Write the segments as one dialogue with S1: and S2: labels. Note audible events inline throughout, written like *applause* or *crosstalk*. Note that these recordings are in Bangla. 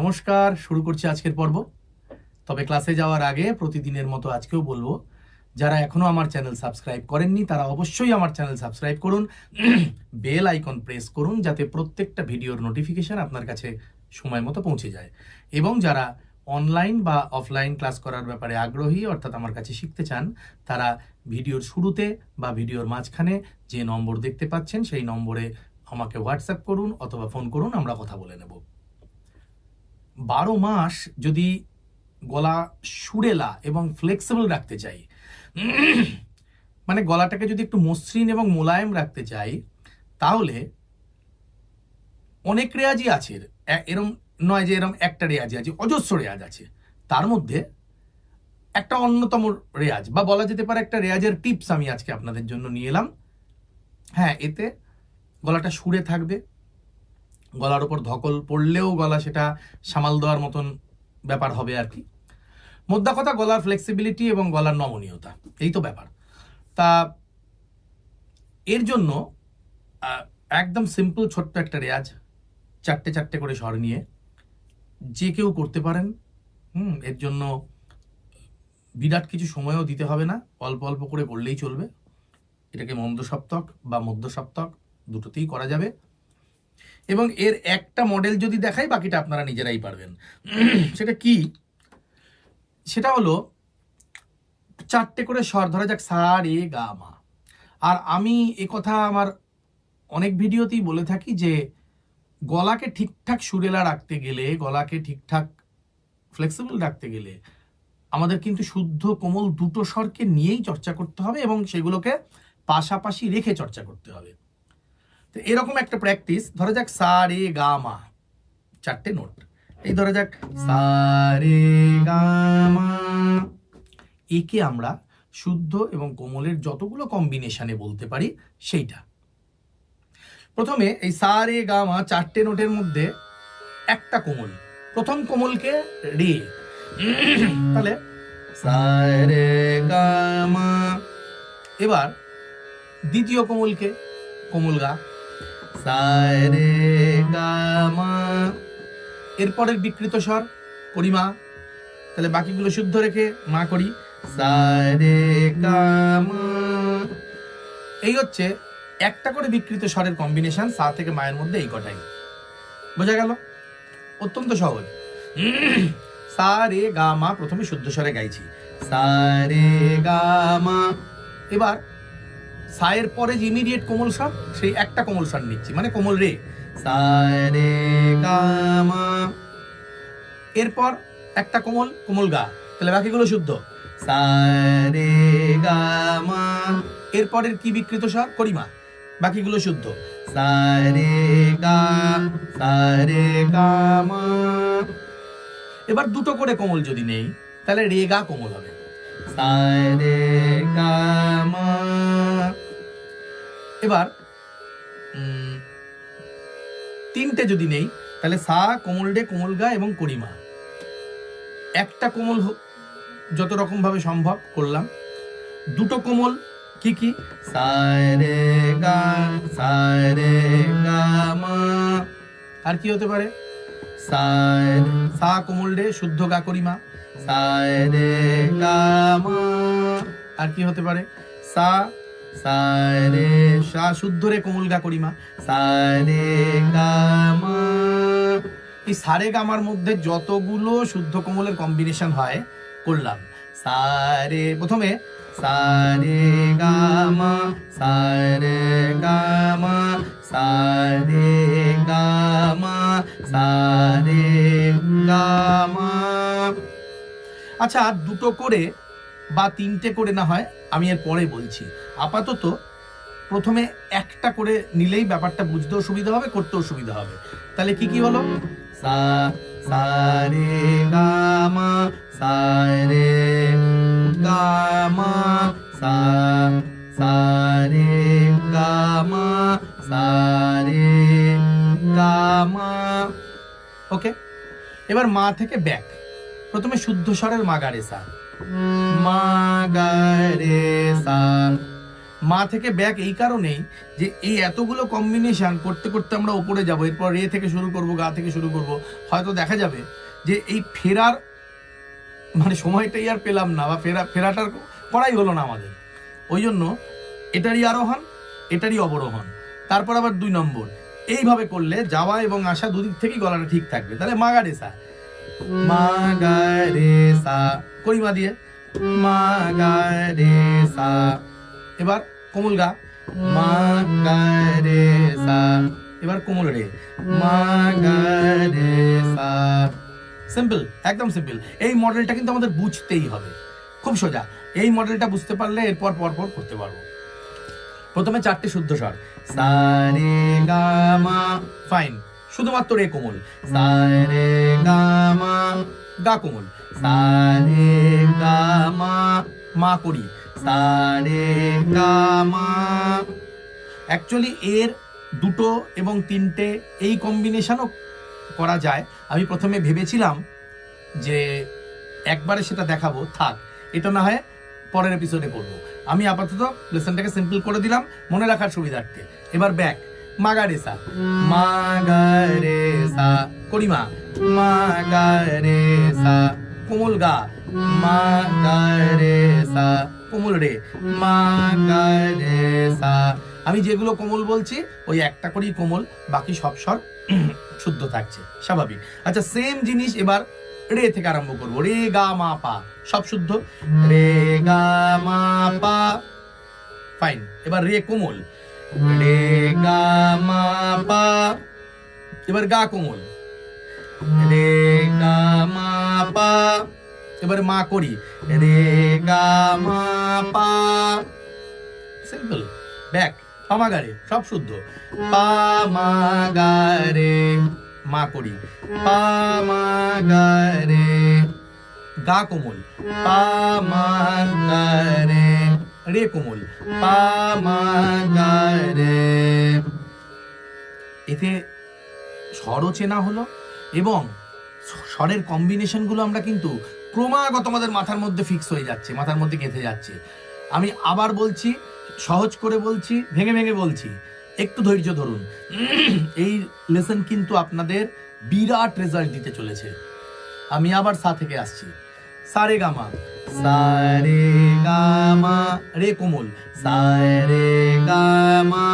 S1: নমস্কার, শুরু করছি আজকের পর্ব। তবে ক্লাসে যাওয়ার আগে প্রতিদিনের মতো আজকেও বলব, যারা এখনও আমার চ্যানেল সাবস্ক্রাইব করেননি, তারা অবশ্যই আমার চ্যানেল সাবস্ক্রাইব করুন। বেল আইকন প্রেস করুন, যাতে প্রত্যেকটা ভিডিওর নোটিফিকেশন আপনার কাছে সময় মতো পৌঁছে যায়। এবং যারা অনলাইন বা অফলাইন ক্লাস করার ব্যাপারে আগ্রহী, অর্থাৎ আমার কাছে শিখতে চান, তারা ভিডিওর শুরুতে বা ভিডিওর মাঝখানে যে নম্বর দেখতে পাচ্ছেন, সেই নম্বরে আমাকে হোয়াটসঅ্যাপ করুন অথবা ফোন করুন, আমরা কথা বলে নেব। বারো মাস যদি গলা সুরেলা এবং ফ্লেক্সিবল রাখতে চাই মানে গলাটাকে যদি একটু মসৃণ এবং মোলায়েম রাখতে চাই, তাহলে অনেক রেয়াজই আছে। এরম নয় যে এরম একটা রেয়াজই আছে, অজস্র রেয়াজ আছে। তার মধ্যে একটা অন্যতম রেয়াজ, বা বলা যেতে পারে একটা রেয়াজের টিপস আমি আজকে আপনাদের জন্য নিয়ে এলাম। হ্যাঁ এতে গলাটা সুরে থাকবে গলার ওপর ধকল পড়লেও গলা সেটা সামাল দেওয়ার মতন ব্যাপার হবে আর কি। মোদ্দা কথা গলার ফ্লেক্সিবিলিটি এবং গলার নমনীয়তা, এই তো ব্যাপার। তা এর জন্য একদম সিম্পল ছোট্ট একটা রেয়াজ, চারটে চারটে করে স্বর নিয়ে যে কেউ করতে পারেন, হুম, এর জন্য বিরাট কিছু সময়ও দিতে হবে না, অল্প অল্প করে করলেই চলবে। এটাকে মন্দ সপ্তক বা মধ্য সপ্তক দুটোতেই করা যাবে। এবং এর একটা মডেল যদি দেখাই, বাকিটা আপনারা নিজেরাই পারবেন। *clears throat* সেটা কি? সেটা হলো, চারটে করে স্বর, ধরা যাক, সা, রে, গা, মা। আর আমি এ কথা আমার অনেক ভিডিওতেই বলে থাকি যে, গলাকে ঠিকঠাক সুরেলা রাখতে গেলে, গলাকে ঠিকঠাক ফ্লেক্সিবল রাখতে গেলে, আমাদের কিন্তু শুদ্ধ, কোমল দুটো স্বরকে নিয়েই চর্চা করতে হবে এবং সেগুলোকে পাশাপাশি রেখে চর্চা করতে হবে। তো এরকম একটা প্র্যাকটিস ধরা যাক সা, রে, গা, মা, চারটে নোট এই ধরা যাক, সা, রে, গা, মা। একে আমরা শুদ্ধ এবং কোমলের যতগুলো কম্বিনেশনে বলতে পারি, সেইটা। প্রথমে এই সা, রে, গা, মা, চারটে নোটের মধ্যে একটা কোমল। প্রথম কোমলকে রে। তাহলে সা, রে এবার দ্বিতীয় কোমলকে কোমল গা। সা রে গা মা এরপরের বিকৃত স্বর, করি মা। তাহলে বাকিগুলো শুদ্ধ রেখে মা করি। সা রে গা এই হচ্ছে একটা করে বিকৃত স্বরের কম্বিনেশন সা থেকে মায়ের মধ্যে এই কটাই। বোঝা গেল? অত্যন্ত সহজ। সা রে গা মা প্রথমে শুদ্ধ স্বরে গাইছি। সা রে গা মা। এবার সায়ের পরে যে ইমিডিয়েট কোমল স্বর সেই একটা কোমল স্বর নিচ্ছি। মানে কোমল রে। এরপর একটা কোমল কোমল গা। তাহলে বাকিগুলো শুদ্ধ। সা রে গা এরপরের কি বিকৃত স্বর করিমা। বাকিগুলো শুদ্ধ। এবার দুটো করে কোমল যদি নেই, তাহলে রে গা কোমল হবে। সা রে গা মা এবার তিনটে যদি নেই, তাহলে সা, কোমল ডে, কোমল গা এবং করিমা। একটা কোমল যত রকম ভাবে সম্ভব করলাম। দুটো কোমল কি কি? সা রে গা সা রে গা মা। আর কি হতে পারে? সা, কোমল ডে, শুদ্ধ গা, করিমা। সা রে গা আর কি হতে পারে? সা সা রে সা শুদ্ধ রে কোমল গা করিমা। সা রে গা মা এই সারে গামার মধ্যে যতগুলো শুদ্ধ কোমলের কম্বিনেশন হয় করলাম। সারে প্রথমে সারে গামা সারে গামা সারে গামা সারে গামা। আচ্ছা আর দুটো করে বা তিনটে করে না হয় আমি এর পরে বলছি। আপাতত প্রথমে একটা করে নিলেই ব্যাপারটা বুঝতেও সুবিধা হবে করতেও সুবিধা হবে। তাহলে কি কি হলো? সা সা রে গা মা সা রে গা মা সা সা রে গা মা সা রে গা মা। ওকে এবার মা থেকে ব্যাক। প্রথমে শুদ্ধ স্বরের মা গা সা। মা থেকে ব্যাক এই কারণেই যে এই এতগুলো কম্বিনেশন করতে করতে আমরা ওপরে যাব, এরপর রে থেকে শুরু করব, গা থেকে শুরু করব, হয়তো দেখা যাবে যে এই ফেরার মানে সময়টাই আর পেলাম না বা ফেরা, ফেরাটার করাই হলো না আমাদের। ওই জন্য এটারই আরোহণ, এটারই অবরোহণ। তারপর আবার দুই নম্বর, এইভাবে করলে যাওয়া এবং আসা দুদিক থেকেই গলাটা ঠিক থাকবে। তাহলে মাগা রেসা মাগা রেসা করিমা দিয়ে। মাগা রেসা এবার কোমল গা। মা মাগা রেসা এবার কোমল রে। মাগা রেসা সিম্পল একদম সিম্পল এই মডেলটা কিন্তু আমাদের বুঝতেই হবে। খুব সোজা। এই মডেলটা বুঝতে পারলে এরপর পর পর করতে পারব। প্রথমে চারটে শুদ্ধ স্বর। সা রে গা মা। ফাইন শুধুমাত্র রে কোমল। সা রে গা কোমল। সা রে গা মা করি। অ্যাকচুয়ালি এর দুটো এবং তিনটে এই কম্বিনেশনও করা যায়। আমি প্রথমে ভেবেছিলাম যে একবারে সেটা দেখাবো। থাক এটা না হয় পরের এপিসোডে করব। আমি আপাতত লেসনটাকে সিম্পল করে দিলাম মনে রাখার সুবিধার্থে। এবার ব্যাক মাগারেসা। মাগারেসা। করিমা। মাগারেসা। কোমল গা। মাগারেসা। কোমল রে। আমি যেগুলো কোমল বলছি, ওই একটা করেই কোমল, বাকি সব স্বর *clears throat* শুদ্ধ থাকছে, স্বাভাবিক। আচ্ছা সেম জিনিস এবার রে থেকে আরম্ভ করব। রে, গা, মা, পা, সব শুদ্ধ? রে, গা, মা, পা। ফাইন এবার রে, কোমল। রে এবার গা কোমল। রে গা মা পা। এবার মা করি। রে গা মা পা। Simple back. পামাগারে সব শুদ্ধ। পামাগারে মা করি। পামাগারে গা কোমল। পামাগারে রে কোমল। এতে স্বরও চেনা হলো এবং স্বরের কম্বিনেশনগুলো আমরা কিন্তু ক্রমাগত আমাদের মাথার মধ্যে ফিক্স হয়ে যাচ্ছে, মাথার মধ্যে গেঁথে যাচ্ছে। আমি আবার বলছি, সহজ করে বলছি, ভেঙে ভেঙে বলছি। একটু ধৈর্য ধরুন। এই লেসন কিন্তু আপনাদের বিরাট রেজাল্ট দিতে চলেছে। আমি আবার সা থেকে আসছি। সারে গামা সারে গামা রে কোমল। সারে গামা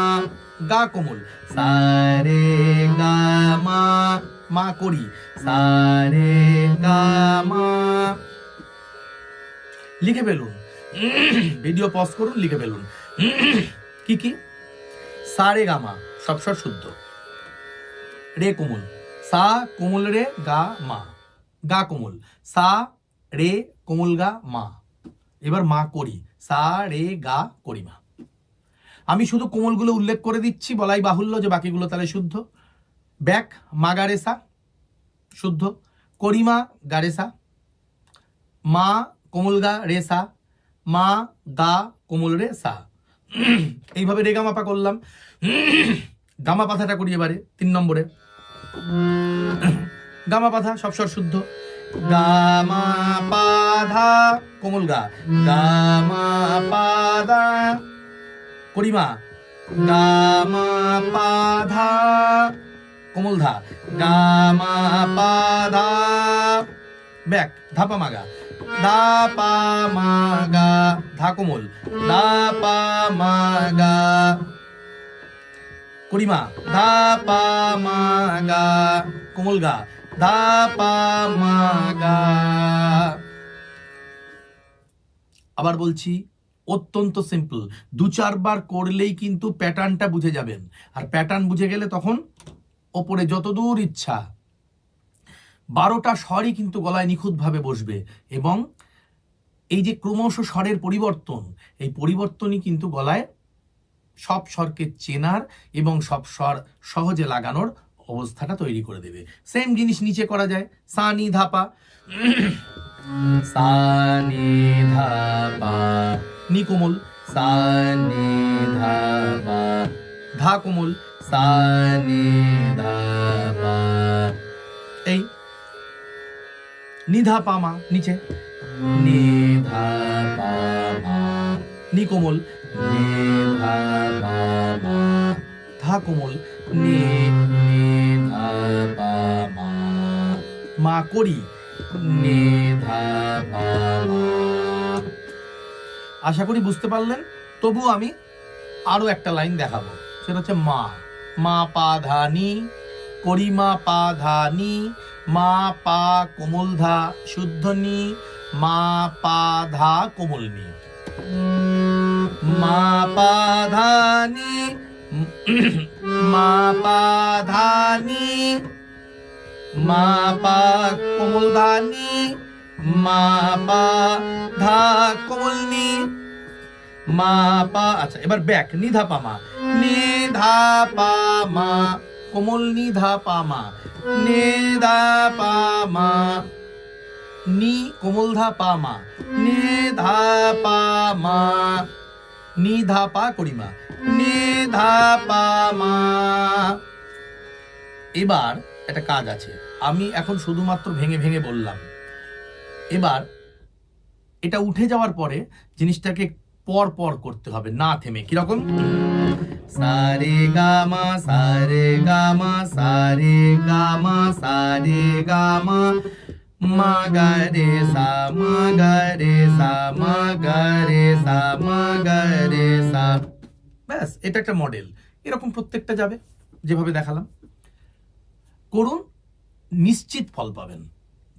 S1: গা কোমল। সারে গামা মা করি। সারে গামা লিখে ফেলুন। ভিডিও পজ করুন, লিখে ফেলুন। কি কি? সারে গামা সব স্বর শুদ্ধ। রে কোমল। সা কোমল রে, গা মা। গা কোমল। সা রে কোমল গা, মা। এবার মা করি। সা, রে, গা, করি মা। আমি শুধু কোমলগুলো উল্লেখ করে দিচ্ছি, বলাই বাহুল্য যে বাকিগুলো তাহলে শুদ্ধ। ব্যাক, মা গারেসা শুদ্ধ। করিমা গারেসা মা, কোমল গা রেসা মা, গা, কোমল রে, সা। এইভাবে রে গামাপা করলাম। গামা পাথাটা করি এবারে, তিন নম্বরে। গামা পাথা, সব শুদ্ধ। গামা পাধা কোমল গা গামা পাদা করিমা গামা পাধা কোমল ধা গামা পাধা ব্যাক, ধাপা মাগা দা পা মাগা, ধা কোমল দা পা মাগা, করিমা ধা পা মাগা, কোমল গা আবার বলছি, অত্যন্ত সিম্পল দু চারবার করলেই কিন্তু প্যাটার্নটা বুঝে যাবেন। আর প্যাটার্ন বুঝে গেলে তখন ওপরে যতদূর ইচ্ছা, বারোটা স্বরই কিন্তু গলায় নিখুঁতভাবে বসবে। এবং এই যে ক্রমশ স্বরের পরিবর্তন, এই পরিবর্তনই কিন্তু গলায় সব স্বরকে চেনার এবং সব স্বর সহজে লাগানোর অবস্থাটা তৈরি করে দেবে। সেম জিনিস নিচে করা যায়। সা নি ধাপা। সা নি ধাপা। নি কোমল সা নি ধাপা। ধা কোমল। সা নি ধাপা। এই। নিধা পামা নিচে। নিধা পামা নি কোমল নে ধা পা ধা কোমল। নে মা করি। আশা করি বুঝতে পারলেন? তবু আমি আরও একটা লাইন দেখাবো। সেটা হচ্ছে মা। মা পা ধা নি করি মা পা ধা নি মা পা কোমল ধা শুদ্ধ নি মা পা ধা কোমল নি। মা পা ধা নি মা পা ধা নি মা পা কোমল ধা নি মা পা ধা কোমল নি। মা পা আচ্ছা এবার ব্যাক, নিধা পা মা। নিধা পা মা, কোমল নিধা পা মা। নিধা পা মা, নি কোমল ধা পা মা। নিধা পা মা, নিধা পা করি মা। নিধা পা মা। এবার একটা কাজ আছে। আমি এখন শুধুমাত্র ভেঙে ভেঙে বললাম। এবার এটা উঠে যাওয়ার পরে জিনিসটাকে পর পর করতে হবে, না থেমে। কীরকম? সারে গামা সারে গামা সারে গামা সারে গামা। মা গা রে সা, মা গা রে সা, মা গা রে সা, মা গা রে সা। ব্যাস, এটা একটা মডেল। এরকম প্রত্যেকটা যাবে, যেভাবে দেখালাম। করুন, নিশ্চিত ফল পাবেন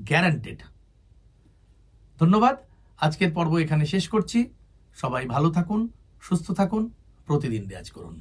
S1: গ্যারান্টেড ধন্যবাদ, আজকের পর্ব এখানে শেষ করছি। সবাই ভালো থাকুন, সুস্থ থাকুন, প্রতিদিন রেয়াজ করুন।